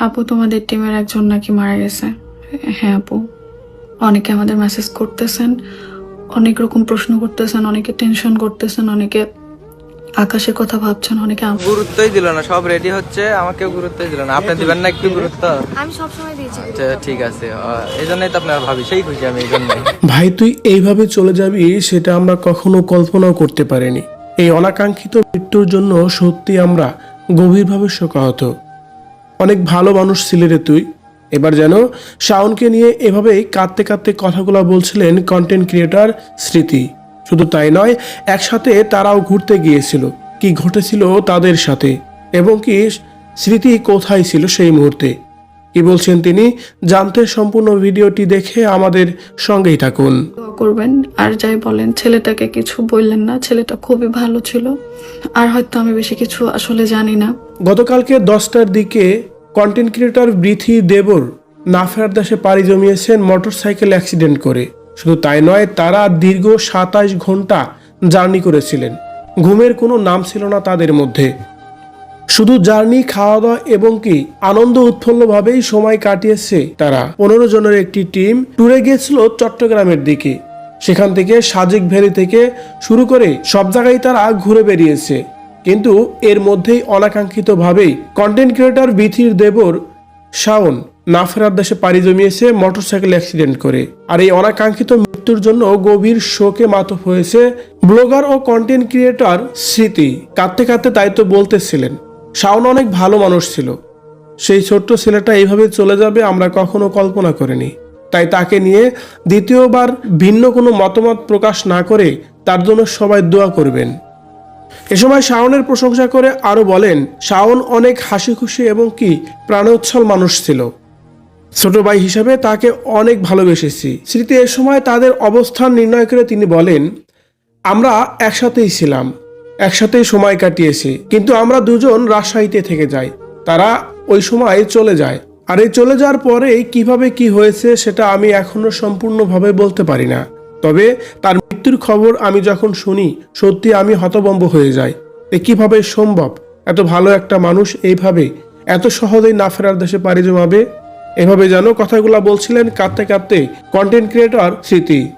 আপু তোমাদের টিমের একজন নাকি মারা গেছে। হ্যাঁ আপু। অনেকে আমাদের মেসেজ করতেছেন অনেক রকম প্রশ্ন করতেছেন অনেকে টেনশন করতেছেন অনেকে আকাশের কথা ভাবছেন অনেকে গুরুত্বই দিল না সব রেডি হচ্ছে আমাকে গুরুত্বই দিল না। আপনি দিবেন না একটু গুরুত্ব? আমি সবসময় দিয়েছি। আচ্ছা ঠিক আছে। আহ, এই জন্যই তো আপনার ভাবি সেই খুশি আমি এই জন্যই ভাই তুই এইভাবে চলে যাবি সেটা আমরা কখনো কল্পনাও করতে পারিনি। এই অনাকাঙ্ক্ষিত মৃত্যুর জন্য সত্যি আমরা গভীরভাবে শোকাহত। অনেক ভালো মানুষ ছিলে রে তুই। এবার যেন শাওনকে নিয়ে এভাবেই কাঁদতে কাঁদতে কথাগুলো বলছিলেন কন্টেন্ট ক্রিয়েটার স্মৃতি। শুধু তাই নয়, একসাথে তারাও ঘুরতে গিয়েছিল। কি ঘটেছিল তাদের সাথে? এবং কি স্মৃতি কোথায় ছিল সেই মুহূর্তে? কি বলছেন তিনি? জানতে সম্পূর্ণ ভিডিওটি দেখে আমাদের সঙ্গেই থাকুন। করবেন আর যাই বলেন ছেলেটাকে কিছু বললেন না ছেলেটা খুবই ভালো ছিল। আর হয়তো আমি বেশি কিছু আসলে জানি না। গতকালকে দশটার দিকে কন্টেন্ট ক্রিয়েটর বৃথি দেবর নাফের দেশে পাড়ি জমিয়েছেন মোটরসাইকেল অ্যাক্সিডেন্ট করে। শুধু তাই নয় তারা দীর্ঘ সাতাশ ঘণ্টা জার্নি করেছিলেন। ঘুমের কোনো নাম ছিল না তাদের মধ্যে। শুধু জার্নি খাওয়া দাওয়া এবং কি আনন্দ উৎফুল্লভাবেই সময় কাটিয়েছে তারা। পনেরো জনের একটি টিম ট্যুরে গিয়েছিল চট্টগ্রামের দিকে। সেখান থেকে সাজেক ভ্যালি থেকে শুরু করে সব জায়গায় তারা ঘুরে বেরিয়েছে কিন্তু এর মধ্যেই অনাকাঙ্ক্ষিতভাবেই কন্টেন্ট ক্রিয়েটর বিথির দেবর শাওন নাফেরার দেশে পাড়ি জমিয়েছে মোটরসাইকেল অ্যাক্সিডেন্ট করে। আর এই অনাকাঙ্ক্ষিত মৃত্যুর জন্য গভীর শোকে মাতব হয়েছে ব্লগার ও কন্টেন্ট ক্রিয়েটর স্মৃতি। কাঁদতে কাঁদতে তাই তো বলতেছিলেন। শাওন অনেক ভালো মানুষ ছিল। সেই ছোট্ট ছেলেটা এইভাবে চলে যাবে আমরা কখনো কল্পনা করিনি। তাই তাকে নিয়ে দ্বিতীয়বার ভিন্ন কোনো মতামত প্রকাশ না করে তার জন্য সবাই দোয়া করবেন। এ সময় শাওনের প্রশংসা করে আরও বলেন, শাওন অনেক হাসি খুশি এবং কি প্রাণোচ্ছল মানুষ ছিল। ছোট ভাই হিসাবে তাকে অনেক ভালোবেসেছি। স্মৃতি এ সময় তাদের অবস্থান নির্ণয় করে তিনি বলেন, আমরা একসাথেই ছিলাম। একসাথেই সময় কাটিয়েছি। কিন্তু আমরা দুজন রাজশাহীতে থেকে যাই। তারা ওই সময় চলে যায়। আর এই চলে যাওয়ার পরে কীভাবে কি হয়েছে সেটা আমি এখনও সম্পূর্ণভাবে বলতে পারি না। তবে তার মৃত্যুর খবর আমি যখন শুনি, সত্যি আমি হতবম্ব হয়ে যাই। এ কীভাবে সম্ভব? এত ভালো একটা মানুষ এইভাবে? এত সহজেই না ফেরার দেশে পাড়ি জমাবে? এভাবে যেন কথাগুলো বলছিলেন কাঁদতে কাঁদতে কন্টেন্ট ক্রিয়েটর স্মৃতি।